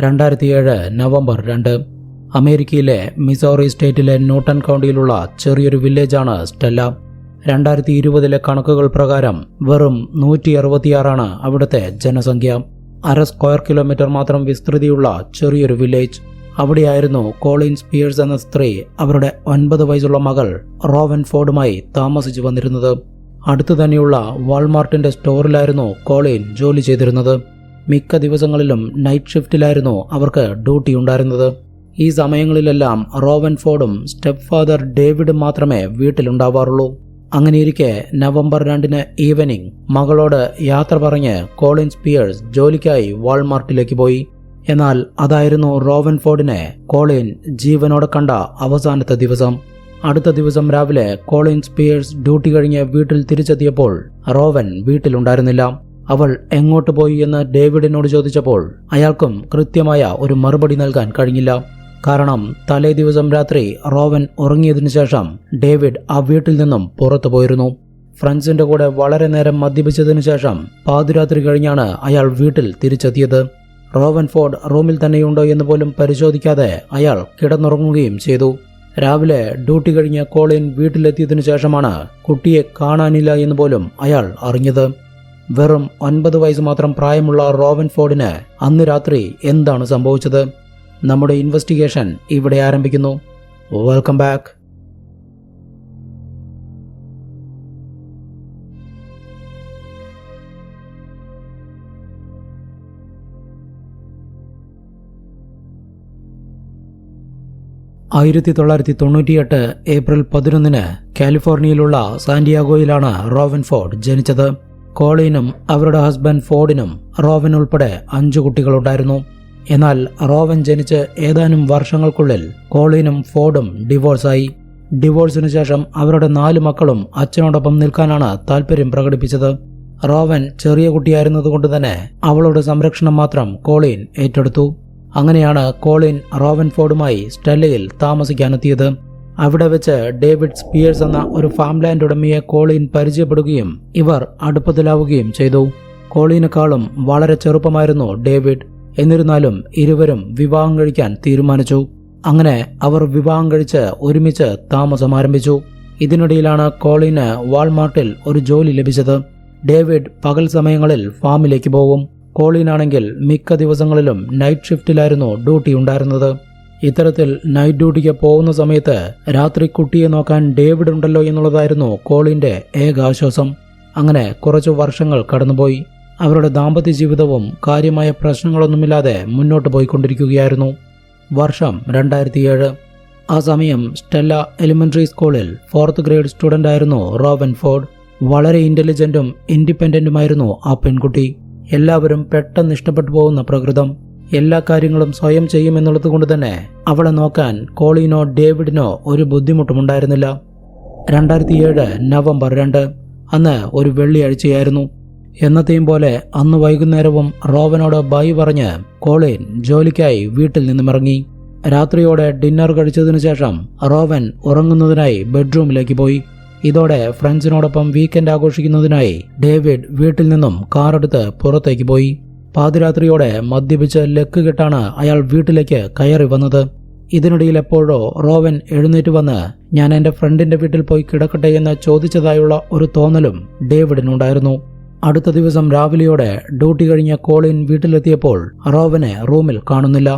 രണ്ടായിരത്തിയേഴ് നവംബർ രണ്ട്. അമേരിക്കയിലെ മിസോറി സ്റ്റേറ്റിലെ ന്യൂട്ടൺ കൗണ്ടിയിലുള്ള ചെറിയൊരു വില്ലേജാണ് സ്റ്റെല്ല. രണ്ടായിരത്തി ഇരുപതിലെ കണക്കുകൾ പ്രകാരം വെറും നൂറ്റി അറുപത്തിയാറാണ് അവിടുത്തെ ജനസംഖ്യ. അര സ്ക്വയർ കിലോമീറ്റർ മാത്രം വിസ്തൃതിയുള്ള ചെറിയൊരു വില്ലേജ്. അവിടെയായിരുന്നു കോളിൻ സ്പിയേഴ്സ് എന്ന സ്ത്രീ അവരുടെ ഒൻപത് വയസ്സുള്ള മകൾ റോവൻ ഫോർഡുമായി താമസിച്ചു വന്നിരുന്നത്. അടുത്തു തന്നെയുള്ള വാൾമാർട്ടിന്റെ സ്റ്റോറിലായിരുന്നു കോളിൻ ജോലി ചെയ്തിരുന്നത്. മിക്ക ദിവസങ്ങളിലും നൈറ്റ് ഷിഫ്റ്റിലായിരുന്നു അവർക്ക് ഡ്യൂട്ടി ഉണ്ടായിരുന്നത്. ഈ സമയങ്ങളിലെല്ലാം റോവൻ ഫോർഡും സ്റ്റെപ്പ് ഫാദർ ഡേവിഡും മാത്രമേ വീട്ടിലുണ്ടാവാറുള്ളൂ. അങ്ങനെയിരിക്കെ നവംബർ രണ്ടിന് ഈവനിംഗ് മകളോട് യാത്ര പറഞ്ഞ് കോളിൻ സ്പിയേഴ്സ് ജോലിക്കായി വാൾമാർട്ടിലേക്ക് പോയി. എന്നാൽ അതായിരുന്നു റോവൻ ഫോർഡിനെ കോളിൻ ജീവനോടെ കണ്ട അവസാനത്തെ ദിവസം. അടുത്ത ദിവസം രാവിലെ കോളിൻ സ്പിയേഴ്സ് ഡ്യൂട്ടി കഴിഞ്ഞ് വീട്ടിൽ തിരിച്ചെത്തിയപ്പോൾ റോവൻ വീട്ടിലുണ്ടായിരുന്നില്ല. അവൾ എങ്ങോട്ട് പോയി എന്ന് ഡേവിഡിനോട് ചോദിച്ചപ്പോൾ അയാൾക്കും കൃത്യമായ ഒരു മറുപടി നൽകാൻ കഴിഞ്ഞില്ല. കാരണം തലേ ദിവസം രാത്രി റോവൻ ഉറങ്ങിയതിനു ശേഷം ഡേവിഡ് ആ വീട്ടിൽ നിന്നും പുറത്തു പോയിരുന്നു. ഫ്രണ്ട്സിന്റെ കൂടെ വളരെ നേരം മദ്യപിച്ചതിനു ശേഷം പാതിരാത്രി കഴിഞ്ഞാണ് അയാൾ വീട്ടിൽ തിരിച്ചെത്തിയത്. റോവൻ ഫോർഡ് റൂമിൽ തന്നെയുണ്ടോ എന്ന് പോലും പരിശോധിക്കാതെ അയാൾ കിടന്നുറങ്ങുകയും ചെയ്തു. രാവിലെ ഡ്യൂട്ടി കഴിഞ്ഞ് കോളിൻ വീട്ടിലെത്തിയതിനു ശേഷമാണ് കുട്ടിയെ കാണാനില്ല എന്ന് പോലും അയാൾ അറിഞ്ഞത്. വെറും ഒൻപത് വയസ്സ് മാത്രം പ്രായമുള്ള റോവൻ ഫോർഡിന് അന്ന് രാത്രി എന്താണ് സംഭവിച്ചത്? നമ്മുടെ ഇൻവെസ്റ്റിഗേഷൻ ഇവിടെ ആരംഭിക്കുന്നു. Welcome back. ആയിരത്തി തൊള്ളായിരത്തി തൊണ്ണൂറ്റിയെട്ട് ഏപ്രിൽ പതിനൊന്നിന് കാലിഫോർണിയയിലുള്ള സാന്റിയാഗോയിലാണ് റോവൻ ഫോർഡ് ജനിച്ചത്. കോളിനും അവരുടെ ഹസ്ബൻഡ് ഫോർഡിനും റോവൻ ഉൾപ്പെടെ അഞ്ചു കുട്ടികളുണ്ടായിരുന്നു. എന്നാൽ റോവൻ ജനിച്ച് ഏതാനും വർഷങ്ങൾക്കുള്ളിൽ കോളിനും ഫോർഡും ഡിവോഴ്സായി. ഡിവോഴ്സിനു ശേഷം അവരുടെ നാല് മക്കളും അച്ഛനോടൊപ്പം നിൽക്കാനാണ് താല്പര്യം പ്രകടിപ്പിച്ചത്. റോവൻ ചെറിയ കുട്ടിയായിരുന്നതുകൊണ്ട് തന്നെ അവളുടെ സംരക്ഷണം മാത്രം കോളിൻ ഏറ്റെടുത്തു. അങ്ങനെയാണ് കോളിൻ റോവൻ ഫോർഡുമായി സ്റ്റെല്ലയിൽ താമസിക്കാനെത്തിയത്. അവിടെ വെച്ച് ഡേവിഡ് സ്പിയേഴ്സ് എന്ന ഒരു ഫാം ലാൻഡ് ഉടമയെ കോളിൻ പരിചയപ്പെടുകയും ഇവർ അടുപ്പത്തിലാവുകയും ചെയ്തു. കോളിനേക്കാളും വളരെ ചെറുപ്പമായിരുന്നു ഡേവിഡ്. എന്നിരുന്നാലും ഇരുവരും വിവാഹം കഴിക്കാൻ തീരുമാനിച്ചു. അങ്ങനെ അവർ വിവാഹം കഴിച്ച് ഒരുമിച്ച് താമസം ആരംഭിച്ചു. ഇതിനിടയിലാണ് കോളിന് വാൾമാർട്ടിൽ ഒരു ജോലി ലഭിച്ചത്. ഡേവിഡ് പകൽ സമയങ്ങളിൽ ഫാമിലേക്ക് പോകും. കോളിനാണെങ്കിൽ മിക്ക ദിവസങ്ങളിലും നൈറ്റ് ഷിഫ്റ്റിലായിരുന്നു ഡ്യൂട്ടി ഉണ്ടായിരുന്നത്. ഇത്തരത്തിൽ നൈറ്റ് ഡ്യൂട്ടിക്ക് പോകുന്ന സമയത്ത് രാത്രി കുട്ടിയെ നോക്കാൻ ഡേവിഡ് ഉണ്ടല്ലോ എന്നുള്ളതായിരുന്നു കോളിന്റെ ഏക ആശ്വാസം അങ്ങനെ കുറച്ചു വർഷങ്ങൾ കടന്നുപോയി. അവരുടെ ദാമ്പത്യ ജീവിതവും കാര്യമായ പ്രശ്നങ്ങളൊന്നുമില്ലാതെ മുന്നോട്ട് പോയിക്കൊണ്ടിരിക്കുകയായിരുന്നു. വർഷം രണ്ടായിരത്തിയേഴ്. ആ സമയം സ്റ്റെല്ല എലിമെന്ററി സ്കൂളിൽ ഫോർത്ത് ഗ്രേഡ് സ്റ്റുഡന്റ് ആയിരുന്നു റോബൻ ഫോർഡ്. വളരെ ഇന്റലിജന്റും ഇൻഡിപെൻഡന്റുമായിരുന്നു ആ പെൺകുട്ടി. എല്ലാവരും പെട്ടെന്ന് ഇഷ്ടപ്പെട്ടു പോകുന്ന പ്രകൃതം. എല്ലാ കാര്യങ്ങളും സ്വയം ചെയ്യുമെന്നുള്ളത് കൊണ്ട് തന്നെ അവളെ നോക്കാൻ കോളിനോ ഡേവിഡിനോ ഒരു ബുദ്ധിമുട്ടും ബുദ്ധിമുട്ടുമുണ്ടായിരുന്നില്ല. രണ്ടായിരത്തിയേഴ് നവംബർ രണ്ട് അന്ന് ഒരു വെള്ളിയാഴ്ചയായിരുന്നു. എന്നത്തെയും പോലെ അന്ന് വൈകുന്നേരവും റോവനോട് ബൈ പറഞ്ഞ് കോളിൻ ജോലിക്കായി വീട്ടിൽ നിന്നുമിറങ്ങി രാത്രിയോടെ ഡിന്നർ കഴിച്ചതിനു ശേഷം റോവൻ ഉറങ്ങുന്നതിനായി ബെഡ്റൂമിലേക്ക് പോയി. ഇതോടെ ഫ്രണ്ട്സിനോടൊപ്പം വീക്കെൻഡ് ആഘോഷിക്കുന്നതിനായി ഡേവിഡ് വീട്ടിൽ നിന്നും കാറെടുത്ത് പുറത്തേക്ക് പോയി. പാതിരാത്രിയോടെ മദ്യപിച്ച് ലക്ക് കെട്ടാണ് അയാൾ വീട്ടിലേക്ക് കയറി വന്നത്. ഇതിനിടയിൽ എപ്പോഴോ റോവൻ എഴുന്നേറ്റ് വന്ന് ഞാൻ എന്റെ ഫ്രണ്ടിന്റെ വീട്ടിൽ പോയി കിടക്കട്ടെ എന്ന് ചോദിച്ചതായുള്ള ഒരു തോന്നലും ഡേവിഡിനുണ്ടായിരുന്നു. അടുത്ത ദിവസം രാവിലെയോടെ ഡ്യൂട്ടി കഴിഞ്ഞ കോളിൻ വീട്ടിലെത്തിയപ്പോൾ റോവനെ റൂമിൽ കാണുന്നില്ല.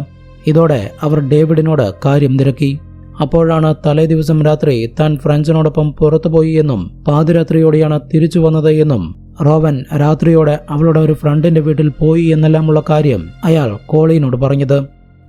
ഇതോടെ അവർ ഡേവിഡിനോട് കാര്യം തിരക്കി. അപ്പോഴാണ് തലേ ദിവസം രാത്രി താൻ ഫ്രണ്ട്സിനോടൊപ്പം പുറത്തുപോയി എന്നും പാതിരാത്രിയോടെയാണ് തിരിച്ചു വന്നത് എന്നും റോവൻ രാത്രിയോടെ അവളുടെ ഒരു ഫ്രണ്ടിന്റെ വീട്ടിൽ പോയി എന്നെല്ലാമുള്ള കാര്യം അയാൾ കോളിനോട് പറഞ്ഞത്.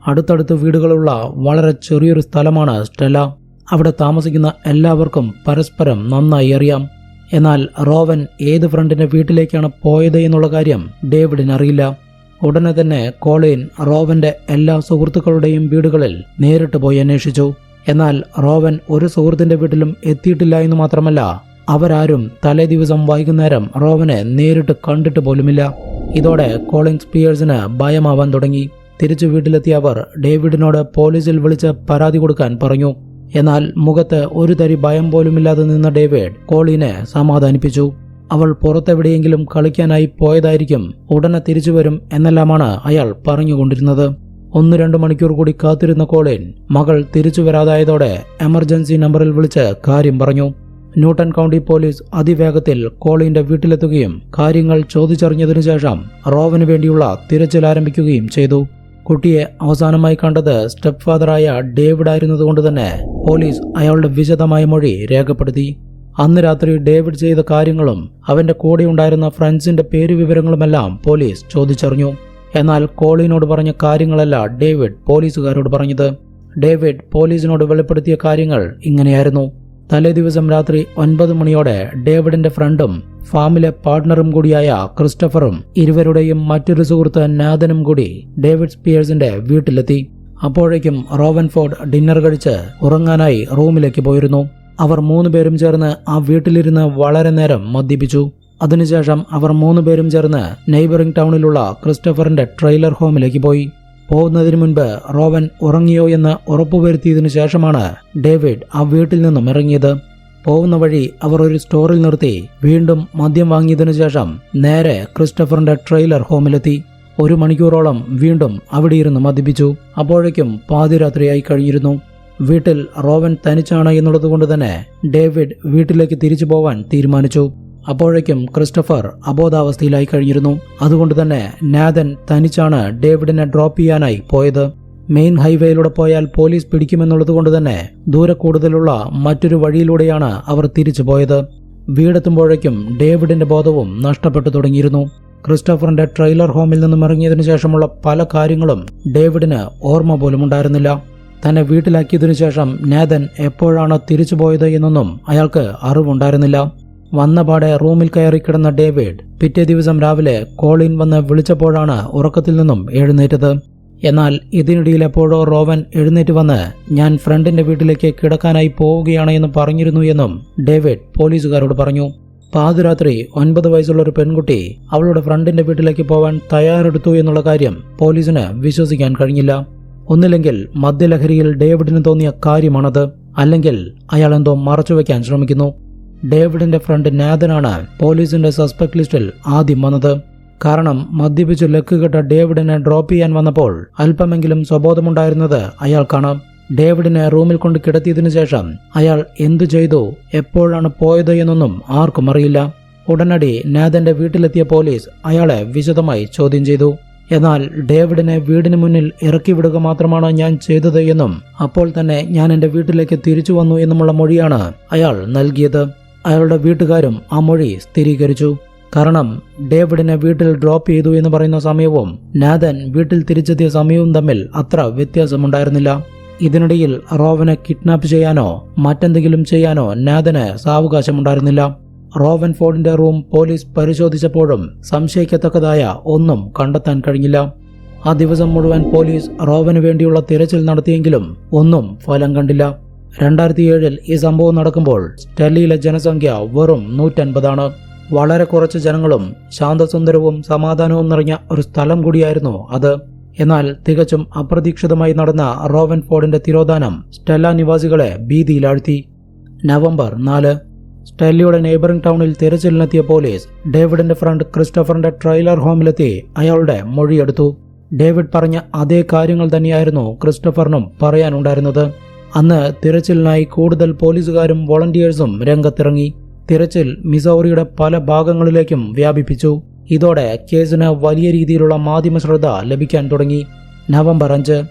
അടുത്തടുത്ത് വീടുകളുള്ള വളരെ ചെറിയൊരു സ്ഥലമാണ് സ്റ്റെല്ല. അവിടെ താമസിക്കുന്ന എല്ലാവർക്കും പരസ്പരം നന്നായി അറിയാം. എന്നാൽ റോവൻ ഏത് ഫ്രണ്ടിന്റെ വീട്ടിലേക്കാണ് പോയത് എന്നുള്ള കാര്യം ഡേവിഡിന് അറിയില്ല. ഉടനെ തന്നെ കോളിൻ റോവന്റെ എല്ലാ സുഹൃത്തുക്കളുടെയും വീടുകളിൽ നേരിട്ട് പോയി അന്വേഷിച്ചു. എന്നാൽ റോവൻ ഒരു സുഹൃത്തിന്റെ വീട്ടിലും എത്തിയിട്ടില്ല എന്ന് മാത്രമല്ല അവരാരും തലേ ദിവസം വൈകുന്നേരം റോവനെ നേരിട്ട് കണ്ടിട്ട് പോലുമില്ല. ഇതോടെ കോളിൻ സ്പിയേഴ്സിന് ഭയമാവാൻ തുടങ്ങി. തിരിച്ചു വീട്ടിലെത്തിയ അവർ ഡേവിഡിനോട് പോലീസിൽ വിളിച്ച് പരാതി കൊടുക്കാൻ പറഞ്ഞു. എന്നാൽ മുഖത്ത് ഒരു തരി ഭയം പോലുമില്ലാതെ നിന്ന ഡേവിഡ് കോളിനെ സമാധാനിപ്പിച്ചു. അവൾ പുറത്തെവിടെയെങ്കിലും കളിക്കാനായി പോയതായിരിക്കും ഉടനെ തിരിച്ചു വരും എന്നെല്ലാമാണ് അയാൾ പറഞ്ഞുകൊണ്ടിരുന്നത്. ഒന്ന് രണ്ട് മണിക്കൂർ കൂടി കാത്തിരുന്ന കോളിൻ മകൾ തിരിച്ചു വരാതായതോടെ എമർജൻസി നമ്പറിൽ വിളിച്ച് കാര്യം പറഞ്ഞു. ന്യൂട്ടൺ കൗണ്ടി പോലീസ് അതിവേഗത്തിൽ കോളിന്റെ വീട്ടിലെത്തുകയും കാര്യങ്ങൾ ചോദിച്ചറിഞ്ഞതിനു ശേഷം റോവന് വേണ്ടിയുള്ള തിരച്ചിൽ ആരംഭിക്കുകയും ചെയ്തു. കുട്ടിയെ അവസാനമായി കണ്ടത് സ്റ്റെപ്പ് ഫാദറായ ഡേവിഡ് ആയിരുന്നതുകൊണ്ട് തന്നെ പോലീസ് അയാളുടെ വിശദമായ മൊഴി രേഖപ്പെടുത്തി. അന്ന് രാത്രി ഡേവിഡ് ചെയ്ത കാര്യങ്ങളും അവന്റെ കൂടെ ഉണ്ടായിരുന്ന ഫ്രണ്ട്സിന്റെ പേര് വിവരങ്ങളുമെല്ലാം പോലീസ് ചോദിച്ചറിഞ്ഞു. എന്നാൽ കോളിനോട് പറഞ്ഞ കാര്യങ്ങളല്ല ഡേവിഡ് പോലീസുകാരോട് പറഞ്ഞത്. ഡേവിഡ് പോലീസിനോട് വെളിപ്പെടുത്തിയ കാര്യങ്ങൾ ഇങ്ങനെയായിരുന്നു. തലേ ദിവസം രാത്രി ഒൻപത് മണിയോടെ ഡേവിഡിന്റെ ഫ്രണ്ടും ഫാമിലെ പാർട്ട്ണറും കൂടിയായ ക്രിസ്റ്റഫറും ഇരുവരുടെയും മറ്റൊരു സുഹൃത്ത് നാഥനും കൂടി ഡേവിഡ് സ്പിയേഴ്സിന്റെ വീട്ടിലെത്തി. അപ്പോഴേക്കും റോവൻ ഫോർഡ് ഡിന്നർ കഴിച്ച് ഉറങ്ങാനായി റൂമിലേക്ക് പോയിരുന്നു. അവർ മൂന്ന് പേരും ചേർന്ന് ആ വീട്ടിലിരുന്ന് വളരെ നേരം മദ്യപിച്ചു. അതിനുശേഷം അവർ മൂന്ന് പേരും ചേർന്ന് നെയ്ബറിംഗ് ടൗണിലുള്ള ക്രിസ്റ്റഫറിന്റെ ട്രെയിലർ ഹോമിലേക്ക് പോയി. പോകുന്നതിന് മുൻപ് റോവൻ ഉറങ്ങിയോ എന്ന് ഉറപ്പുവരുത്തിയതിനു ശേഷമാണ് ഡേവിഡ് ആ വീട്ടിൽ നിന്നും ഇറങ്ങിയത്. പോകുന്ന വഴി അവർ ഒരു സ്റ്റോറിൽ നിർത്തി വീണ്ടും മദ്യം വാങ്ങിയതിനു ശേഷം നേരെ ക്രിസ്റ്റഫറിന്റെ ട്രെയിലർ ഹോമിലെത്തി. ഒരു മണിക്കൂറോളം വീണ്ടും അവിടെ ഇരുന്ന് മദ്യപിച്ചു. അപ്പോഴേക്കും പാതിരാത്രിയായി കഴിഞ്ഞിരുന്നു. വീട്ടിൽ റോവൻ തനിച്ചാണ് എന്നുള്ളതുകൊണ്ട് തന്നെ ഡേവിഡ് വീട്ടിലേക്ക് തിരിച്ചു പോവാൻ തീരുമാനിച്ചു. അപ്പോഴേക്കും ക്രിസ്റ്റഫർ അബോധാവസ്ഥയിലായി കഴിഞ്ഞിരുന്നു. അതുകൊണ്ട് തന്നെ നാഥൻ തനിച്ചാണ് ഡേവിഡിനെ ഡ്രോപ്പ് ചെയ്യാനായി പോയത്. മെയിൻ ഹൈവേയിലൂടെ പോയാൽ പോലീസ് പിടിക്കുമെന്നുള്ളത് കൊണ്ട് തന്നെ ദൂരെ കൂടുതലുള്ള മറ്റൊരു വഴിയിലൂടെയാണ് അവർ തിരിച്ചു പോയത്. വീടെത്തുമ്പോഴേക്കും ഡേവിഡിന്റെ ബോധവും നഷ്ടപ്പെട്ടു തുടങ്ങിയിരുന്നു. ക്രിസ്റ്റഫറിന്റെ ട്രെയിലർ ഹോമിൽ നിന്നും ഇറങ്ങിയതിനു ശേഷമുള്ള പല കാര്യങ്ങളും ഡേവിഡിന് ഓർമ്മ പോലും ഉണ്ടായിരുന്നില്ല. തന്നെ വീട്ടിലാക്കിയതിനു ശേഷം നാഥൻ എപ്പോഴാണ് തിരിച്ചു പോയത് എന്നൊന്നും അയാൾക്ക് അറിവുണ്ടായിരുന്നില്ല. വന്നപാടെ റൂമിൽ കയറി കിടന്ന ഡേവിഡ് പിറ്റേ ദിവസം രാവിലെ കോളിൻ വന്ന് വിളിച്ചപ്പോഴാണ് ഉറക്കത്തിൽ നിന്നും എഴുന്നേറ്റത്. എന്നാൽ ഇതിനിടയിൽ എപ്പോഴോ റോവൻ എഴുന്നേറ്റ് വന്ന് ഞാൻ ഫ്രണ്ടിന്റെ വീട്ടിലേക്ക് കിടക്കാനായി പോവുകയാണ് എന്ന് പറഞ്ഞിരുന്നു എന്നും ഡേവിഡ് പോലീസുകാരോട് പറഞ്ഞു. പാതിരാത്രി ഒൻപത് വയസ്സുള്ള ഒരു പെൺകുട്ടി അവളുടെ ഫ്രണ്ടിന്റെ വീട്ടിലേക്ക് പോവാൻ തയ്യാറെടുത്തു എന്നുള്ള കാര്യം പോലീസിന് വിശ്വസിക്കാൻ കഴിഞ്ഞില്ല. ഒന്നില്ലെങ്കിൽ മദ്യലഹരിയിൽ ഡേവിഡിന് തോന്നിയ കാര്യമാണത്. അല്ലെങ്കിൽ അയാൾ എന്തോ മറച്ചുവെക്കാൻ ശ്രമിക്കുന്നു. ഡേവിഡിന്റെ ഫ്രണ്ട് നാഥനാണ് പോലീസിന്റെ സസ്പെക്ട് ലിസ്റ്റിൽ ആദ്യം വന്നത്. കാരണം മദ്യപിച്ച് ലക്കുകെട്ട ഡേവിഡിനെ ഡ്രോപ്പ് ചെയ്യാൻ വന്നപ്പോൾ അല്പമെങ്കിലും സ്വബോധമുണ്ടായിരുന്നത് അയാൾക്കാണ്. ഡേവിഡിനെ റൂമിൽ കൊണ്ട് കിടത്തിയതിനു ശേഷം അയാൾ എന്തു ചെയ്തു എപ്പോഴാണ് പോയത് എന്നൊന്നും ആർക്കും അറിയില്ല. ഉടനടി നാഥന്റെ വീട്ടിലെത്തിയ പോലീസ് അയാളെ വിശദമായി ചോദ്യം ചെയ്തു. എന്നാൽ ഡേവിഡിനെ വീടിന് മുന്നിൽ ഇറക്കി വിടുക മാത്രമാണ് ഞാൻ ചെയ്തത് എന്നും അപ്പോൾ തന്നെ ഞാൻ എന്റെ വീട്ടിലേക്ക് തിരിച്ചു വന്നു എന്നുമുള്ള മൊഴിയാണ് അയാൾ നൽകിയത്. അയാളുടെ വീട്ടുകാരും ആ മൊഴി സ്ഥിരീകരിച്ചു. കാരണം ഡേവിഡിനെ വീട്ടിൽ ഡ്രോപ്പ് ചെയ്തു എന്ന് പറയുന്ന സമയവും നാഥൻ വീട്ടിൽ തിരിച്ചെത്തിയ സമയവും തമ്മിൽ അത്ര വ്യത്യാസമുണ്ടായിരുന്നില്ല. ഇതിനിടയിൽ റോവനെ കിഡ്നാപ്പ് ചെയ്യാനോ മറ്റെന്തെങ്കിലും ചെയ്യാനോ നാഥന് സാവകാശമുണ്ടായിരുന്നില്ല. റോവൻ ഫോർഡിന്റെ റൂം പോലീസ് പരിശോധിച്ചപ്പോഴും സംശയിക്കത്തക്കതായ ഒന്നും കണ്ടെത്താൻ കഴിഞ്ഞില്ല. ആ ദിവസം മുഴുവൻ പോലീസ് റോവന് വേണ്ടിയുള്ള തിരച്ചിൽ നടത്തിയെങ്കിലും ഒന്നും ഫലം കണ്ടില്ല. രണ്ടായിരത്തി ഏഴിൽ ഈ സംഭവം നടക്കുമ്പോൾ ഡൽഹിയിലെ ജനസംഖ്യ വെറും നൂറ്റൻപതാണ്. വളരെ കുറച്ച് ജനങ്ങളും ശാന്തസുന്ദരവും സമാധാനവും നിറഞ്ഞ ഒരു സ്ഥലം കൂടിയായിരുന്നു അത്. എന്നാൽ തികച്ചും അപ്രതീക്ഷിതമായി നടന്ന റോവൻ ഫോർഡിന്റെ തിരോധാനം സ്റ്റെല്ല നിവാസികളെ ഭീതിയിലാഴ്ത്തി. നവംബർ നാല്. സ്റ്റെല്ലിയുടെ നെയ്ബറിംഗ് ടൗണിൽ തിരച്ചിലിനെത്തിയ പോലീസ് ഡേവിഡിന്റെ ഫ്രണ്ട് ക്രിസ്റ്റഫറിന്റെ ട്രെയിലർ ഹോമിലെത്തി അയാളുടെ മൊഴിയെടുത്തു. ഡേവിഡ് പറഞ്ഞ അതേ കാര്യങ്ങൾ തന്നെയായിരുന്നു ക്രിസ്റ്റഫറിനും പറയാനുണ്ടായിരുന്നത്. അന്ന് തിരച്ചിലിനായി കൂടുതൽ പോലീസുകാരും വോളണ്ടിയേഴ്സും രംഗത്തിറങ്ങി. തിരച്ചിൽ മിസൗറിയുടെ പല ഭാഗങ്ങളിലേക്കും വ്യാപിപ്പിച്ചു. ഇതോടെ കേസിന് വലിയ രീതിയിലുള്ള മാധ്യമ ശ്രദ്ധ ലഭിക്കാൻ തുടങ്ങി. നവംബർ അഞ്ച്.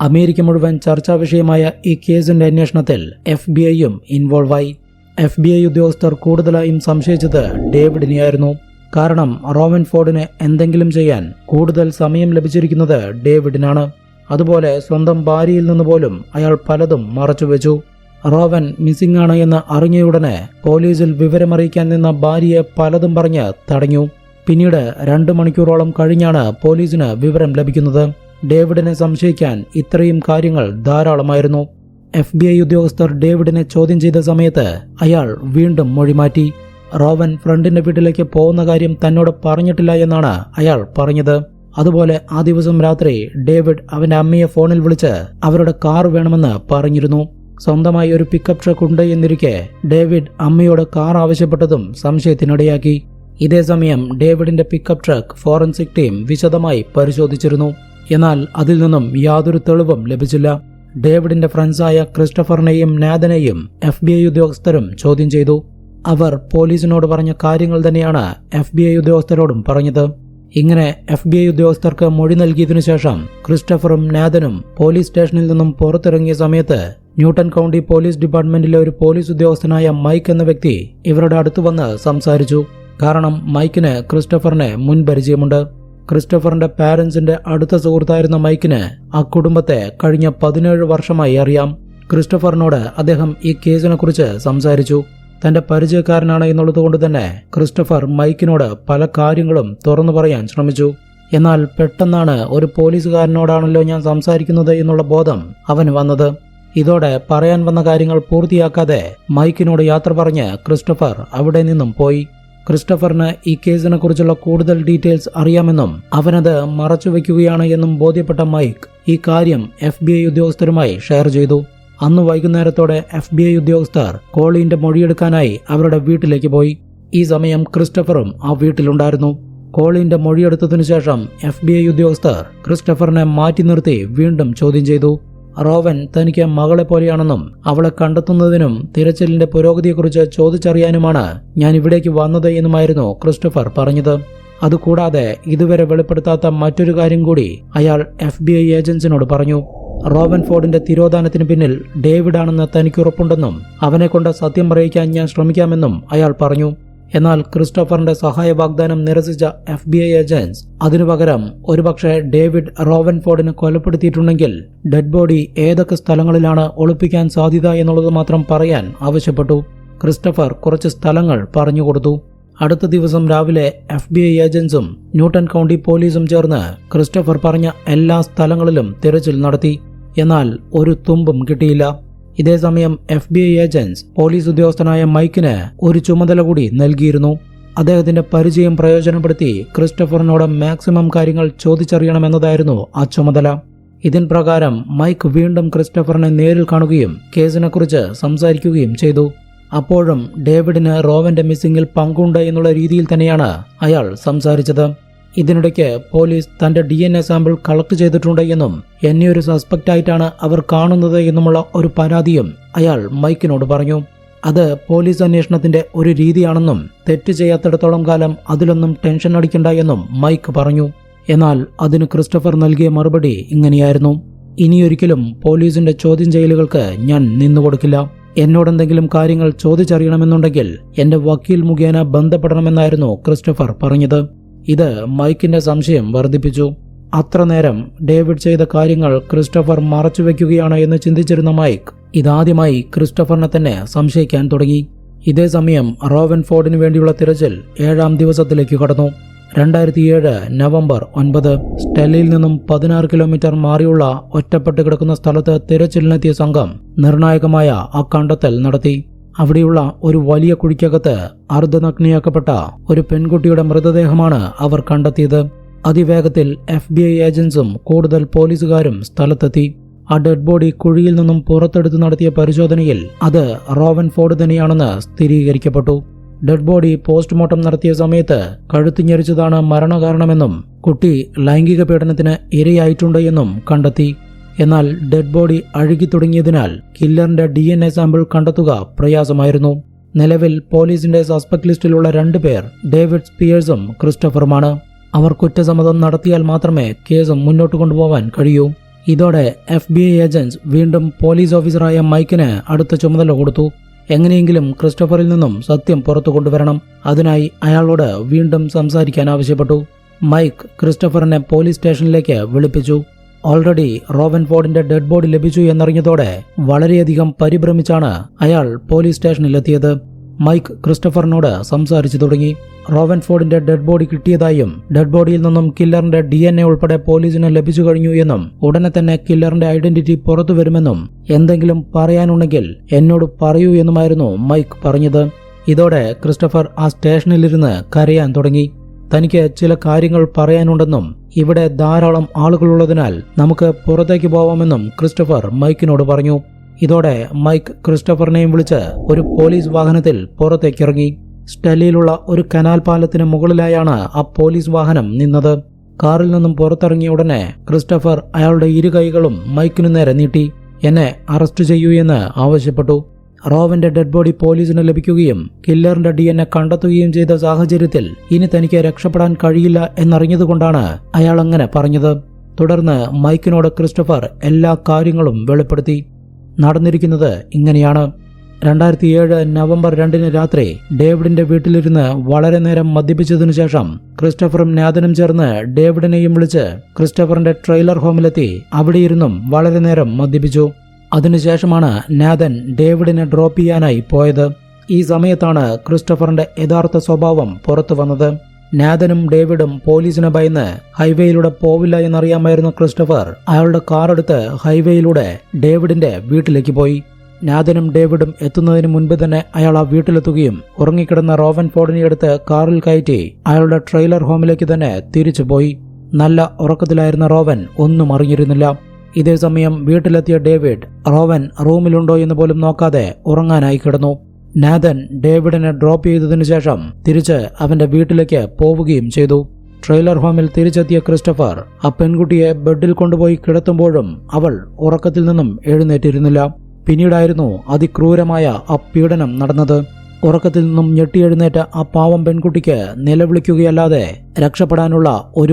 അമേരിക്ക മുഴുവൻ ചർച്ചാ വിഷയമായ ഈ കേസിന്റെ അന്വേഷണത്തിൽ എഫ് ബി ഐയും ഇൻവോൾവായി. എഫ് ബി ഐ ഉദ്യോഗസ്ഥർ കൂടുതലായും സംശയിച്ചത് ഡേവിഡിനെയായിരുന്നു. കാരണം റോവൻ ഫോർഡിന് എന്തെങ്കിലും ചെയ്യാൻ കൂടുതൽ സമയം ലഭിച്ചിരിക്കുന്നത് ഡേവിഡിനാണ്. അതുപോലെ സ്വന്തം ഭാര്യയിൽ നിന്ന് പോലും അയാൾ പലതും മറച്ചുവെച്ചു റോവൻ മിസ്സിംഗ് ആണ് എന്ന് അറിഞ്ഞയുടനെ പോലീസിൽ വിവരമറിയിക്കാൻ നിന്ന ഭാര്യയെ പലതും പറഞ്ഞ് തടഞ്ഞു. പിന്നീട് രണ്ട് മണിക്കൂറോളം കഴിഞ്ഞാണ് പോലീസിന് വിവരം ലഭിക്കുന്നത്. ഡേവിഡിനെ സംശയിക്കാൻ ഇത്രയും കാര്യങ്ങൾ ധാരാളമായിരുന്നു. എഫ് ബി ഐ ഉദ്യോഗസ്ഥർ ഡേവിഡിനെ ചോദ്യം ചെയ്ത സമയത്ത് അയാൾ വീണ്ടും മൊഴിമാറ്റി റോവൻ ഫ്രണ്ടിന്റെ വീട്ടിലേക്ക് പോകുന്ന കാര്യം തന്നോട് പറഞ്ഞിട്ടില്ല എന്നാണ് അയാൾ പറഞ്ഞത്. അതുപോലെ ആ ദിവസം രാത്രി ഡേവിഡ് അവന്റെ അമ്മയെ ഫോണിൽ വിളിച്ച് അവരുടെ കാർ വേണമെന്ന് പറഞ്ഞിരുന്നു. സ്വന്തമായി ഒരു പിക്കപ്പ് ട്രക്ക് ഉണ്ട് എന്നിരിക്കെ ഡേവിഡ് അമ്മയോട് കാർ ആവശ്യപ്പെട്ടതും സംശയത്തിനിടയാക്കി. ഇതേ സമയം ഡേവിഡിന്റെ പിക്കപ്പ് ട്രക്ക് ഫോറൻസിക് ടീം വിശദമായി പരിശോധിച്ചിരുന്നു. എന്നാൽ അതിൽ നിന്നും യാതൊരു തെളിവും ലഭിച്ചില്ല. ഡേവിഡിന്റെ ഫ്രണ്ട്സായ ക്രിസ്റ്റഫറിനെയും നാദനെയും എഫ് ബി ഐ ഉദ്യോഗസ്ഥരും ചോദ്യം ചെയ്തു. അവർ പോലീസിനോട് പറഞ്ഞ കാര്യങ്ങൾ തന്നെയാണ് എഫ് ബി ഐ ഉദ്യോഗസ്ഥരോടും പറഞ്ഞത്. ഇങ്ങനെ എഫ് ബി ഐ ഉദ്യോഗസ്ഥർക്ക് മൊഴി നൽകിയതിനു ശേഷം ക്രിസ്റ്റഫറും നാഥനും പോലീസ് സ്റ്റേഷനിൽ നിന്നും പുറത്തിറങ്ങിയ സമയത്ത് ന്യൂട്ടൺ കൗണ്ടി പോലീസ് ഡിപ്പാർട്ട്മെന്റിലെ ഒരു പോലീസ് ഉദ്യോഗസ്ഥനായ മൈക്ക് എന്ന വ്യക്തി ഇവരുടെ അടുത്ത് വന്ന് സംസാരിച്ചു. കാരണം മൈക്കിന് ക്രിസ്റ്റഫറിനെ മുൻ പരിചയമുണ്ട്. ക്രിസ്റ്റഫറിന്റെ പാരന്റ്സിന്റെ അടുത്ത സുഹൃത്തായിരുന്ന മൈക്കിന് ആ കുടുംബത്തെ കഴിഞ്ഞ പതിനേഴ് വർഷമായി അറിയാം. ക്രിസ്റ്റഫറിനോട് അദ്ദേഹം ഈ കേസിനെ കുറിച്ച് സംസാരിച്ചു. തന്റെ പരിചയക്കാരനാണ് എന്നുള്ളതുകൊണ്ട് തന്നെ ക്രിസ്റ്റഫർ മൈക്കിനോട് പല കാര്യങ്ങളും തുറന്നു പറയാൻ ശ്രമിച്ചു. എന്നാൽ പെട്ടെന്നാണ് ഒരു പോലീസുകാരനോടാണല്ലോ ഞാൻ സംസാരിക്കുന്നത് എന്നുള്ള ബോധം അവന് വന്നത്. ഇതോടെ പറയാൻ വന്ന കാര്യങ്ങൾ പൂർത്തിയാക്കാതെ മൈക്കിനോട് യാത്ര പറഞ്ഞ് ക്രിസ്റ്റഫർ അവിടെ നിന്നും പോയി. ക്രിസ്റ്റഫറിന് ഈ കേസിനെ കുറിച്ചുള്ള കൂടുതൽ ഡീറ്റെയിൽസ് അറിയാമെന്നും അവനത് മറച്ചുവെക്കുകയാണ് എന്നും ബോധ്യപ്പെട്ട മൈക്ക് ഈ കാര്യം എഫ് ബി ഐ ഉദ്യോഗസ്ഥരുമായി ഷെയർ ചെയ്തു. അന്ന് വൈകുന്നേരത്തോടെ എഫ് ബി ഐ ഉദ്യോഗസ്ഥർ കോളിന്റെ മൊഴിയെടുക്കാനായി അവരുടെ വീട്ടിലേക്ക് പോയി. ഈ സമയം ക്രിസ്റ്റഫറും ആ വീട്ടിലുണ്ടായിരുന്നു. കോളിന്റെ മൊഴിയെടുത്തതിനു ശേഷം എഫ് ബി ഐ ഉദ്യോഗസ്ഥർ ക്രിസ്റ്റഫറിനെ മാറ്റി നിർത്തി വീണ്ടും ചോദ്യം ചെയ്തു. റോവൻ തനിക്ക് മകളെ പോലെയാണെന്നും അവളെ കണ്ടെത്തുന്നതിനും തിരച്ചിലിന്റെ പുരോഗതിയെക്കുറിച്ച് ചോദിച്ചറിയാനുമാണ് ഞാൻ ഇവിടേക്ക് വന്നത് എന്നുമായിരുന്നു ക്രിസ്റ്റഫർ പറഞ്ഞത്. അതുകൂടാതെ ഇതുവരെ വെളിപ്പെടുത്താത്ത മറ്റൊരു കാര്യം കൂടി അയാൾ എഫ് ഏജൻസിനോട് പറഞ്ഞു. റോവൻ ഫോർഡിന്റെ തിരോധാനത്തിന് പിന്നിൽ ഡേവിഡ് ആണെന്ന് തനിക്ക് ഉറപ്പുണ്ടെന്നും അവനെ കൊണ്ട് സത്യം പറയിക്കാൻ ഞാൻ ശ്രമിക്കാമെന്നും അയാൾ പറഞ്ഞു. എന്നാൽ ക്രിസ്റ്റോഫറിന്റെ സഹായ വാഗ്ദാനം നിരസിച്ച എഫ് ബി ഐ ഏജൻസ് അതിനു പകരം ഒരുപക്ഷെ ഡേവിഡ് റോവൻ ഫോർഡിനെ കൊലപ്പെടുത്തിയിട്ടുണ്ടെങ്കിൽ ഡെഡ് ബോഡി ഏതൊക്കെ സ്ഥലങ്ങളിലാണ് ഒളിപ്പിക്കാൻ സാധ്യത എന്നുള്ളത് മാത്രം പറയാൻ ആവശ്യപ്പെട്ടു. ക്രിസ്റ്റഫർ കുറച്ച് സ്ഥലങ്ങൾ പറഞ്ഞുകൊടുത്തു. അടുത്ത ദിവസം രാവിലെ എഫ് ബി ഐ ഏജൻസും ന്യൂട്ടൺ കൗണ്ടി പോലീസും ചേർന്ന് ക്രിസ്റ്റഫർ പറഞ്ഞ എല്ലാ സ്ഥലങ്ങളിലും തിരച്ചിൽ നടത്തി. എന്നാൽ ഒരു തുമ്പും കിട്ടിയില്ല. ഇതേസമയം F B I agents police ഉദ്യോഗസ്ഥനായ മൈക്കിന് ഒരു ചുമതല കൂടി നൽകിയിരുന്നു. അദ്ദേഹത്തിന്റെ പരിചയം പ്രയോജനപ്പെടുത്തി ക്രിസ്റ്റഫറിനോട് മാക്സിമം കാര്യങ്ങൾ ചോദിച്ചറിയണമെന്നതായിരുന്നു ആ ചുമതല. ഇതിൻ പ്രകാരം മൈക്ക് വീണ്ടും ക്രിസ്റ്റഫറിനെ നേരിൽ കാണുകയും കേസിനെക്കുറിച്ച് സംസാരിക്കുകയും ചെയ്തു. അപ്പോഴും ഡേവിഡിന് റോവന്റെ മിസ്സിംഗിൽ പങ്കുണ്ട് എന്നുള്ള രീതിയിൽ തന്നെയാണ് അയാൾ സംസാരിച്ചത്. ഇതിനിടയ്ക്ക് പോലീസ് തന്റെ D N A sample collect ചെയ്തിട്ടുണ്ട് എന്നും എന്നെ ഒരു സസ്പെക്റ്റ് ആയിട്ടാണ് അവർ കാണുന്നത് എന്നുമുള്ള ഒരു പരാതിയും അയാൾ മൈക്കിനോട് പറഞ്ഞു. അത് പോലീസ് അന്വേഷണത്തിന്റെ ഒരു രീതിയാണെന്നും തെറ്റ് ചെയ്യാത്തിടത്തോളം കാലം അതിലൊന്നും ടെൻഷൻ അടിക്കണ്ട എന്നും മൈക്ക് പറഞ്ഞു. എന്നാൽ അതിന് ക്രിസ്റ്റഫർ നൽകിയ മറുപടി ഇങ്ങനെയായിരുന്നു. ഇനിയൊരിക്കലും പോലീസിന്റെ ചോദ്യം ചെയ്യലുകൾക്ക് ഞാൻ നിന്നുകൊടുക്കില്ല എന്നോടെന്തെങ്കിലും കാര്യങ്ങൾ ചോദിച്ചറിയണമെന്നുണ്ടെങ്കിൽ എന്റെ വക്കീൽ മുഖേന ബന്ധപ്പെടണമെന്നായിരുന്നു ക്രിസ്റ്റഫർ പറഞ്ഞത്. ഇത് മൈക്കിന്റെ സംശയം വർദ്ധിപ്പിച്ചു. അത്ര നേരം ഡേവിഡ് ചെയ്ത കാര്യങ്ങൾ ക്രിസ്റ്റഫർ മറച്ചുവെക്കുകയാണ് എന്ന് ചിന്തിച്ചിരുന്ന മൈക്ക് ഇതാദ്യമായി ക്രിസ്റ്റഫറിനെ തന്നെ സംശയിക്കാൻ തുടങ്ങി. ഇതേസമയം റോവൻ ഫോർഡിന് വേണ്ടിയുള്ള തിരച്ചിൽ ഏഴാം ദിവസത്തിലേക്ക് കടന്നു. രണ്ടായിരത്തിയേഴ് നവംബർ ഒൻപത് സ്റ്റെല്ലിൽ നിന്നും പതിനാറ് കിലോമീറ്റർ മാറിയുള്ള ഒറ്റപ്പെട്ട് കിടക്കുന്ന സ്ഥലത്ത് തിരച്ചിലിനെത്തിയ സംഘം നിർണായകമായ ആ കണ്ടെത്തൽ നടത്തി. അവിടെയുള്ള ഒരു വലിയ കുഴിക്കകത്ത് അർദ്ധനഗ്നിയാക്കപ്പെട്ട ഒരു പെൺകുട്ടിയുടെ മൃതദേഹമാണ് അവർ കണ്ടെത്തിയത്. അതിവേഗത്തിൽ എഫ് ബി ഐ ഏജൻസും കൂടുതൽ പോലീസുകാരും സ്ഥലത്തെത്തി. ആ ഡെഡ് ബോഡി കുഴിയിൽ നിന്നും പുറത്തെടുത്ത് നടത്തിയ പരിശോധനയിൽ അത് റോവൻ ഫോർഡ് തന്നെയാണെന്ന് സ്ഥിരീകരിക്കപ്പെട്ടു. ഡെഡ് ബോഡി പോസ്റ്റ്മോർട്ടം നടത്തിയ സമയത്ത് കഴുത്തിഞ്ഞരിച്ചതാണ് മരണകാരണമെന്നും കുട്ടി ലൈംഗിക പീഡനത്തിന് ഇരയായിട്ടുണ്ട് എന്നും കണ്ടെത്തി. എന്നാൽ ഡെഡ് ബോഡി അഴുകി തുടങ്ങിയതിനാൽ കില്ലറിന്റെ ഡി എൻ എ സാമ്പിൾ കണ്ടെത്തുക പ്രയാസമായിരുന്നു. നിലവിൽ പോലീസിന്റെ സസ്പെക്ട് ലിസ്റ്റിലുള്ള രണ്ടു പേർ ഡേവിഡ് സ്പിയേഴ്സും ക്രിസ്റ്റഫറുമാണ്. അവർ കുറ്റസമ്മതം നടത്തിയാൽ മാത്രമേ കേസ് മുന്നോട്ട് കൊണ്ടുപോകാൻ കഴിയൂ. ഇതോടെ എഫ് ബി ഐ ഏജൻസ് വീണ്ടും പോലീസ് ഓഫീസറായ മൈക്കിന് അടുത്ത ചുമതല കൊടുത്തു. എങ്ങനെയെങ്കിലും ക്രിസ്റ്റഫറിൽ നിന്നും സത്യം പുറത്തു കൊണ്ടുവരണം. അതിനായി അയാളോട് വീണ്ടും സംസാരിക്കാൻ ആവശ്യപ്പെട്ടു. മൈക്ക് ക്രിസ്റ്റഫറിനെ പോലീസ് സ്റ്റേഷനിലേക്ക് വിളിപ്പിച്ചു. ഓൾറെഡി റോവൻ ഫോർഡിന്റെ ഡെഡ് ബോഡി ലഭിച്ചു എന്നറിഞ്ഞതോടെ വളരെയധികം പരിഭ്രമിച്ചാണ് അയാൾ പോലീസ് സ്റ്റേഷനിലെത്തിയത്. മൈക്ക് ക്രിസ്റ്റഫറിനോട് സംസാരിച്ചു തുടങ്ങി. റോവൻ ഫോർഡിന്റെ ഡെഡ് ബോഡി കിട്ടിയതായും ഡെഡ് ബോഡിയിൽ നിന്നും കില്ലറിന്റെ ഡി എൻ എ ഉൾപ്പെടെ പോലീസിന് ലഭിച്ചു കഴിഞ്ഞു എന്നും ഉടനെ തന്നെ കില്ലറിന്റെ ഐഡന്റിറ്റി പുറത്തു വരുമെന്നും എന്തെങ്കിലും പറയാനുണ്ടെങ്കിൽ എന്നോട് പറയൂ എന്നുമായിരുന്നു മൈക്ക് പറഞ്ഞത്. ഇതോടെ ക്രിസ്റ്റഫർ ആ സ്റ്റേഷനിലിരുന്ന് കരയാൻ തുടങ്ങി. തനിക്ക് ചില കാര്യങ്ങൾ പറയാനുണ്ടെന്നും ഇവിടെ ധാരാളം ആളുകളുള്ളതിനാൽ നമുക്ക് പുറത്തേക്ക് പോവാമെന്നും ക്രിസ്റ്റഫർ മൈക്കിനോട് പറഞ്ഞു. ഇതോടെ മൈക്ക് ക്രിസ്റ്റഫറിനെയും വിളിച്ച് ഒരു പോലീസ് വാഹനത്തിൽ പുറത്തേക്കിറങ്ങി. സ്റ്റലിയിലുള്ള ഒരു കനാൽ പാലത്തിന് മുകളിലായാണ് ആ പോലീസ് വാഹനം നിന്നത്. കാറിൽ നിന്നും പുറത്തിറങ്ങിയ ഉടനെ ക്രിസ്റ്റഫർ അയാളുടെ ഇരു കൈകളും മൈക്കിനു നേരെ നീട്ടി. എന്നെ അറസ്റ്റ് ചെയ്യൂ എന്ന് ആവശ്യപ്പെട്ടു. റോവന്റെ ഡെഡ് ബോഡി പോലീസിന് ലഭിക്കുകയും കില്ലറിന്റെ ഡി എൻ എ കണ്ടെത്തുകയും ചെയ്ത സാഹചര്യത്തിൽ ഇനി തനിക്ക് രക്ഷപ്പെടാൻ കഴിയില്ല എന്നറിഞ്ഞതുകൊണ്ടാണ് അയാൾ അങ്ങനെ പറഞ്ഞത്. തുടർന്ന് മൈക്കിനോട് ക്രിസ്റ്റഫർ എല്ലാ കാര്യങ്ങളും വെളിപ്പെടുത്തി. നടന്നിരിക്കുന്നത് ഇങ്ങനെയാണ്. രണ്ടായിരത്തി ഏഴ് നവംബർ രണ്ടിന് രാത്രി ഡേവിഡിന്റെ വീട്ടിലിരുന്ന് വളരെ നേരം മദ്യപിച്ചതിനു ശേഷം ക്രിസ്റ്റഫറും നാഥനും ചേർന്ന് ഡേവിഡിനെയും വിളിച്ച് ക്രിസ്റ്റഫറിന്റെ ട്രെയിലർ ഹോമിലെത്തി. അവിടെയിരുന്നും വളരെ നേരം മദ്യപിച്ചു. അതിനുശേഷമാണ് നാഥൻ ഡേവിഡിനെ ഡ്രോപ്പ് ചെയ്യാനായി പോയത്. ഈ സമയത്താണ് ക്രിസ്റ്റഫറിന്റെ യഥാർത്ഥ സ്വഭാവം പുറത്തു വന്നത്. നാഥനും ഡേവിഡും പോലീസിനെ ഭയന്ന് ഹൈവേയിലൂടെ പോവില്ല എന്നറിയാമായിരുന്ന ക്രിസ്റ്റഫർ അയാളുടെ കാറെടുത്ത് ഹൈവേയിലൂടെ ഡേവിഡിന്റെ വീട്ടിലേക്ക് പോയി. നാഥനും ഡേവിഡും എത്തുന്നതിന് മുൻപ് തന്നെ അയാൾ ആ വീട്ടിലെത്തുകയും ഉറങ്ങിക്കിടന്ന റോവൻ ഫോർഡിനെ എടുത്ത് കാറിൽ കയറ്റി അയാളുടെ ട്രെയിലർ ഹോമിലേക്ക് തന്നെ തിരിച്ചുപോയി നല്ല ഉറക്കത്തിലായിരുന്ന റോവൻ ഒന്നും അറിഞ്ഞിരുന്നില്ല. ഇതേ സമയം വീട്ടിലെത്തിയ ഡേവിഡ് റോവൻ റൂമിലുണ്ടോ എന്ന് പോലും നോക്കാതെ ഉറങ്ങാനായി കിടന്നു. നാഥൻ ഡേവിഡിനെ ഡ്രോപ്പ് ചെയ്തതിനു ശേഷം തിരിച്ച് അവന്റെ വീട്ടിലേക്ക് പോവുകയും ചെയ്തു. ട്രെയിലർ ഹോമിൽ തിരിച്ചെത്തിയ ക്രിസ്റ്റഫർ ആ പെൺകുട്ടിയെ ബെഡിൽ കൊണ്ടുപോയി കിടത്തുമ്പോഴും അവൾ ഉറക്കത്തിൽ നിന്നും എഴുന്നേറ്റിരുന്നില്ല. പിന്നീടായിരുന്നു അതിക്രൂരമായ ആ പീഡനം നടന്നത്. ഉറക്കത്തിൽ നിന്നും ഞെട്ടിയെഴുന്നേറ്റ ആ പാവം പെൺകുട്ടിക്ക് നിലവിളിക്കുകയല്ലാതെ രക്ഷപ്പെടാനുള്ള ഒരു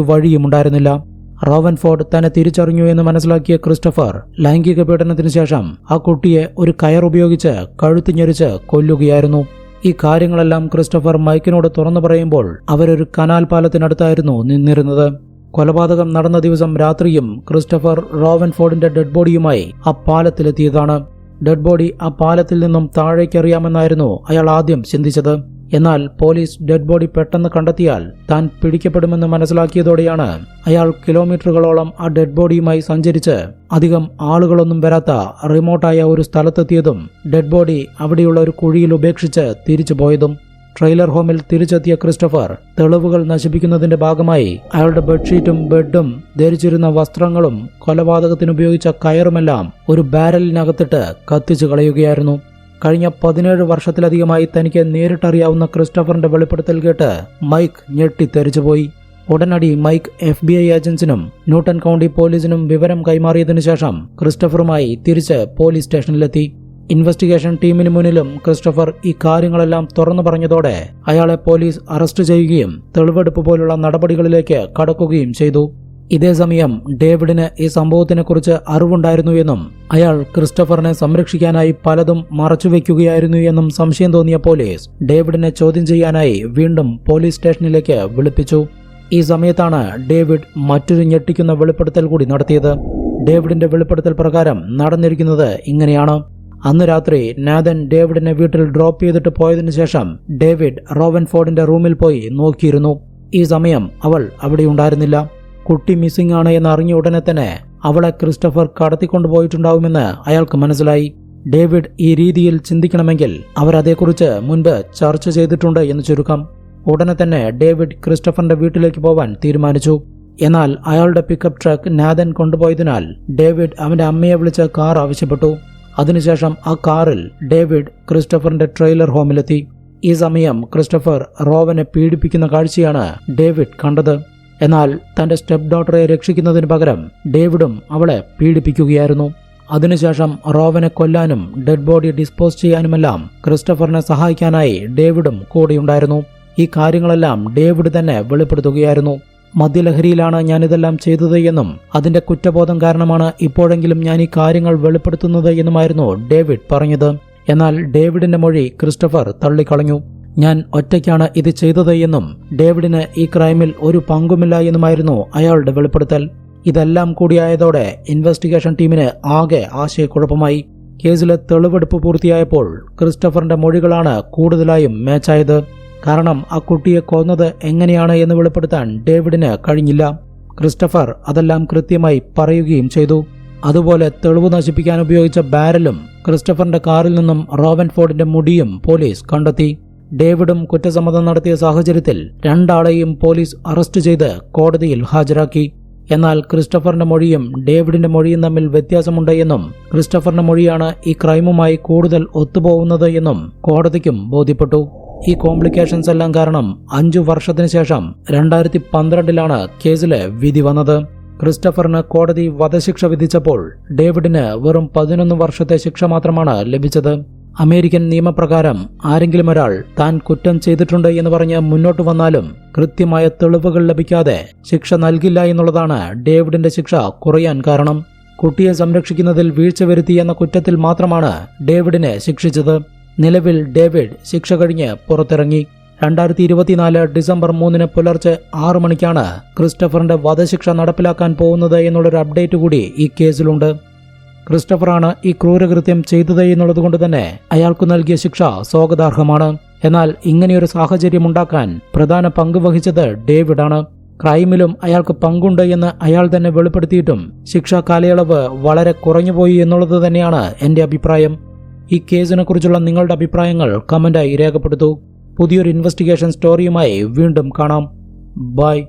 വഴിയുമുണ്ടായിരുന്നില്ല റോവൻഫോർഡ് തന്നെ തിരിച്ചറിഞ്ഞു എന്ന് മനസ്സിലാക്കിയ ക്രിസ്റ്റഫർ ലൈംഗിക പീഡനത്തിന് ശേഷം ആ കുട്ടിയെ ഒരു കയർ ഉപയോഗിച്ച് കഴുത്ത് ഞെരിച്ച് കൊല്ലുകയായിരുന്നു. ഈ കാര്യങ്ങളെല്ലാം ക്രിസ്റ്റഫർ മൈക്കിനോട് തുറന്നു പറയുമ്പോൾ അവരൊരു കനാൽ പാലത്തിനടുത്തായിരുന്നു നിന്നിരുന്നത്. കൊലപാതകം നടന്ന ദിവസം രാത്രിയും ക്രിസ്റ്റഫർ റോവൻ ഫോർഡിന്റെ ഡെഡ് ബോഡിയുമായി ആ പാലത്തിലെത്തിയതാണ്. ഡെഡ് ബോഡി ആ പാലത്തിൽ നിന്നും താഴേക്കെറിയാമെന്നായിരുന്നു അയാൾ ആദ്യം ചിന്തിച്ചത്. എന്നാൽ പോലീസ് ഡെഡ് ബോഡി പെട്ടെന്ന് കണ്ടെത്തിയാൽ താൻ പിടിക്കപ്പെടുമെന്ന് മനസ്സിലാക്കിയതോടെയാണ് അയാൾ കിലോമീറ്ററുകളോളം ആ ഡെഡ് ബോഡിയുമായി സഞ്ചരിച്ച് അധികം ആളുകളൊന്നും വരാത്ത റിമോട്ടായ ഒരു സ്ഥലത്തെത്തിയതും ഡെഡ് ബോഡി അവിടെയുള്ള ഒരു കുഴിയിൽ ഉപേക്ഷിച്ച് തിരിച്ചു പോയതും ട്രെയിലർ ഹോമിൽ തിരിച്ചെത്തിയ ക്രിസ്റ്റഫർ തെളിവുകൾ നശിപ്പിക്കുന്നതിന്റെ ഭാഗമായി അയാളുടെ ബെഡ്ഷീറ്റും ബെഡും ധരിച്ചിരുന്ന വസ്ത്രങ്ങളും കൊലപാതകത്തിനുപയോഗിച്ച കയറുമെല്ലാം ഒരു ബാരലിനകത്തിട്ട് കത്തിച്ചു കളയുകയായിരുന്നു. കഴിഞ്ഞ പതിനേഴ് വർഷത്തിലധികമായി തനിക്ക് നേരിട്ടറിയാവുന്ന ക്രിസ്റ്റഫറിന്റെ വെളിപ്പെടുത്തൽ കേട്ട് മൈക്ക് ഞെട്ടിത്തെറിച്ചുപോയി. ഉടനടി മൈക്ക് എഫ് ബി ഐ ഏജൻസിനും ന്യൂട്ടൺ കൗണ്ടി പോലീസിനും വിവരം കൈമാറിയതിനു ശേഷം ക്രിസ്റ്റഫറുമായി തിരിച്ച് പോലീസ് സ്റ്റേഷനിലെത്തി. ഇൻവെസ്റ്റിഗേഷൻ ടീമിന് മുന്നിലും ക്രിസ്റ്റഫർ ഈ കാര്യങ്ങളെല്ലാം തുറന്നു പറഞ്ഞതോടെ അയാളെ പോലീസ് അറസ്റ്റ് ചെയ്യുകയും തെളിവെടുപ്പ് പോലുള്ള നടപടികളിലേക്ക് കടക്കുകയും ചെയ്തു. ഇതേസമയം ഡേവിഡിന് ഈ സംഭവത്തിനെക്കുറിച്ച് അറിവുണ്ടായിരുന്നു എന്നും അയാൾ ക്രിസ്റ്റഫറിനെ സംരക്ഷിക്കാനായി പലതും മറച്ചുവെക്കുകയായിരുന്നു എന്നും സംശയം തോന്നിയ പോലീസ് ഡേവിഡിനെ ചോദ്യം ചെയ്യാനായി വീണ്ടും പോലീസ് സ്റ്റേഷനിലേക്ക് വിളിപ്പിച്ചു. ഈ സമയത്താണ് ഡേവിഡ് മറ്റൊരു ഞെട്ടിക്കുന്ന വെളിപ്പെടുത്തൽ കൂടി നടത്തിയത്. ഡേവിഡിന്റെ വെളിപ്പെടുത്തൽ പ്രകാരം നടന്നിരിക്കുന്നത് ഇങ്ങനെയാണ്. അന്ന് രാത്രി നാഥൻ ഡേവിഡിനെ വീട്ടിൽ ഡ്രോപ്പ് ചെയ്തിട്ട് പോയതിനു ശേഷം ഡേവിഡ് റോവൻഫോർഡിന്റെ റൂമിൽ പോയി നോക്കിയിരുന്നു. ഈ സമയം അവൾ അവിടെ ഉണ്ടായിരുന്നില്ല. കുട്ടി മിസ്സിംഗ് ആണ് എന്ന് അറിഞ്ഞ ഉടനെ തന്നെ അവളെ ക്രിസ്റ്റഫർ കടത്തിക്കൊണ്ടുപോയിട്ടുണ്ടാവുമെന്ന് അയാൾക്ക് മനസ്സിലായി. ഡേവിഡ് ഈ രീതിയിൽ ചിന്തിക്കണമെങ്കിൽ അവരതേക്കുറിച്ച് മുൻപ് ചർച്ച ചെയ്തിട്ടുണ്ട് എന്ന് ചുരുക്കം. ഉടനെ തന്നെ ഡേവിഡ് ക്രിസ്റ്റഫറിന്റെ വീട്ടിലേക്ക് പോവാൻ തീരുമാനിച്ചു. എന്നാൽ അയാളുടെ പിക്കപ്പ് ട്രക്ക് നാഥൻ കൊണ്ടുപോയതിനാൽ ഡേവിഡ് അവന്റെ അമ്മയെ വിളിച്ച് കാർ ആവശ്യപ്പെട്ടു. അതിനുശേഷം ആ കാറിൽ ഡേവിഡ് ക്രിസ്റ്റഫറിന്റെ ട്രെയിലർ ഹോമിലെത്തി. ഈ സമയം ക്രിസ്റ്റഫർ റോവനെ പീഡിപ്പിക്കുന്ന കാഴ്ചയാണ് ഡേവിഡ് കണ്ടത്. എന്നാൽ തന്റെ സ്റ്റെപ്പ് ഡോട്ടറെ രക്ഷിക്കുന്നതിന് പകരം ഡേവിഡും അവളെ പീഡിപ്പിക്കുകയായിരുന്നു. അതിനുശേഷം റോവനെ കൊല്ലാനും ഡെഡ് ബോഡി ഡിസ്പോസ് ചെയ്യാനുമെല്ലാം ക്രിസ്റ്റഫറിനെ സഹായിക്കാനായി ഡേവിഡും കൂടെയുണ്ടായിരുന്നു. ഈ കാര്യങ്ങളെല്ലാം ഡേവിഡ് തന്നെ വെളിപ്പെടുത്തുകയായിരുന്നു. മദ്യലഹരിയിലാണ് ഞാനിതെല്ലാം ചെയ്തത് എന്നും അതിന്റെ കുറ്റബോധം കാരണമാണ് ഇപ്പോഴെങ്കിലും ഞാൻ ഈ കാര്യങ്ങൾ വെളിപ്പെടുത്തുന്നത് എന്നുമായിരുന്നു ഡേവിഡ് പറഞ്ഞത്. എന്നാൽ ഡേവിഡിന്റെ മൊഴി ക്രിസ്റ്റഫർ തള്ളിക്കളഞ്ഞു. ഞാൻ ഒറ്റയ്ക്കാണ് ഇത് ചെയ്തത് എന്നും ഡേവിഡിന് ഈ ക്രൈമിൽ ഒരു പങ്കുമില്ല എന്നുമായിരുന്നു അയാളുടെ വെളിപ്പെടുത്തൽ. ഇതെല്ലാം കൂടിയായതോടെ ഇൻവെസ്റ്റിഗേഷൻ ടീമിന് ആകെ ആശയക്കുഴപ്പമായി. കേസിലെ തെളിവെടുപ്പ് പൂർത്തിയായപ്പോൾ ക്രിസ്റ്റഫറിന്റെ മൊഴികളാണ് കൂടുതലായും മാച്ചായത്. കാരണം ആ കുട്ടിയെ കൊന്നത് എങ്ങനെയാണ് എന്ന് വെളിപ്പെടുത്താൻ ഡേവിഡിന് കഴിഞ്ഞില്ല. ക്രിസ്റ്റഫർ അതെല്ലാം കൃത്യമായി പറയുകയും ചെയ്തു. അതുപോലെ തെളിവ് നശിപ്പിക്കാൻ ഉപയോഗിച്ച ബാരലും ക്രിസ്റ്റഫറിന്റെ കാറിൽ നിന്നും റോബൻ ഫോർഡിന്റെ മുടിയും പോലീസ് കണ്ടെത്തി. ഡേവിഡും കുറ്റസമ്മതം നടത്തിയ സാഹചര്യത്തിൽ രണ്ടാളെയും പോലീസ് അറസ്റ്റ് ചെയ്ത് കോടതിയിൽ ഹാജരാക്കി. എന്നാൽ ക്രിസ്റ്റഫറിന്റെ മൊഴിയും ഡേവിഡിന്റെ മൊഴിയും തമ്മിൽ വ്യത്യാസമുണ്ട് എന്നും ക്രിസ്റ്റഫറിന്റെ മൊഴിയാണ് ഈ ക്രൈമുമായി കൂടുതൽ ഒത്തുപോകുന്നത് എന്നും കോടതിക്കും ബോധ്യപ്പെട്ടു. ഈ കോംപ്ലിക്കേഷൻസ് എല്ലാം കാരണം അഞ്ചു വർഷത്തിന് ശേഷം രണ്ടായിരത്തി പന്ത്രണ്ടിലാണ് കേസിലെ വിധി വന്നത്. ക്രിസ്റ്റഫറിന് കോടതി വധശിക്ഷ വിധിച്ചപ്പോൾ ഡേവിഡിന് വെറും പതിനൊന്ന് വർഷത്തെ ശിക്ഷ മാത്രമാണ് ലഭിച്ചത്. അമേരിക്കൻ നിയമപ്രകാരം ആരെങ്കിലും ഒരാൾ താൻ കുറ്റം ചെയ്തിട്ടുണ്ട് എന്ന് പറഞ്ഞ് മുന്നോട്ട് വന്നാലും കൃത്യമായ തെളിവുകൾ ലഭിക്കാതെ ശിക്ഷ നൽകില്ല എന്നുള്ളതാണ് ഡേവിഡിന്റെ ശിക്ഷ കുറയാൻ കാരണം. കുട്ടിയെ സംരക്ഷിക്കുന്നതിൽ വീഴ്ച വരുത്തി എന്ന കുറ്റത്തിൽ മാത്രമാണ് ഡേവിഡിനെ ശിക്ഷിച്ചത്. നിലവിൽ ഡേവിഡ് ശിക്ഷ കഴിഞ്ഞ് പുറത്തിറങ്ങി. രണ്ടായിരത്തി ഇരുപത്തിനാല് ഡിസംബർ മൂന്നിന് പുലർച്ചെ ആറു മണിക്കാണ് ക്രിസ്റ്റഫറിന്റെ വധശിക്ഷ നടപ്പിലാക്കാൻ പോകുന്നത് എന്നുള്ളൊരു അപ്ഡേറ്റ് കൂടി ഈ കേസിലുണ്ട്. ക്രിസ്റ്റഫറാണ് ഈ ക്രൂരകൃത്യം ചെയ്തത് എന്നുള്ളതുകൊണ്ട് തന്നെ അയാൾക്കു നൽകിയ ശിക്ഷ സ്വാഗതാർഹമാണ്. എന്നാൽ ഇങ്ങനെയൊരു സാഹചര്യം ഉണ്ടാക്കാൻ പ്രധാന പങ്ക് വഹിച്ചത് ഡേവിഡാണ്. ക്രൈമിലും അയാൾക്ക് പങ്കുണ്ട് എന്ന് അയാൾ തന്നെ വെളിപ്പെടുത്തിയിട്ടും ശിക്ഷാ കാലയളവ് വളരെ കുറഞ്ഞുപോയി എന്നുള്ളത് തന്നെയാണ് എന്റെ അഭിപ്രായം. ഈ കേസിനെ കുറിച്ചുള്ള നിങ്ങളുടെ അഭിപ്രായങ്ങൾ കമന്റായി രേഖപ്പെടുത്തൂ. പുതിയൊരു ഇൻവെസ്റ്റിഗേഷൻ സ്റ്റോറിയുമായി വീണ്ടും കാണാം. ബൈ.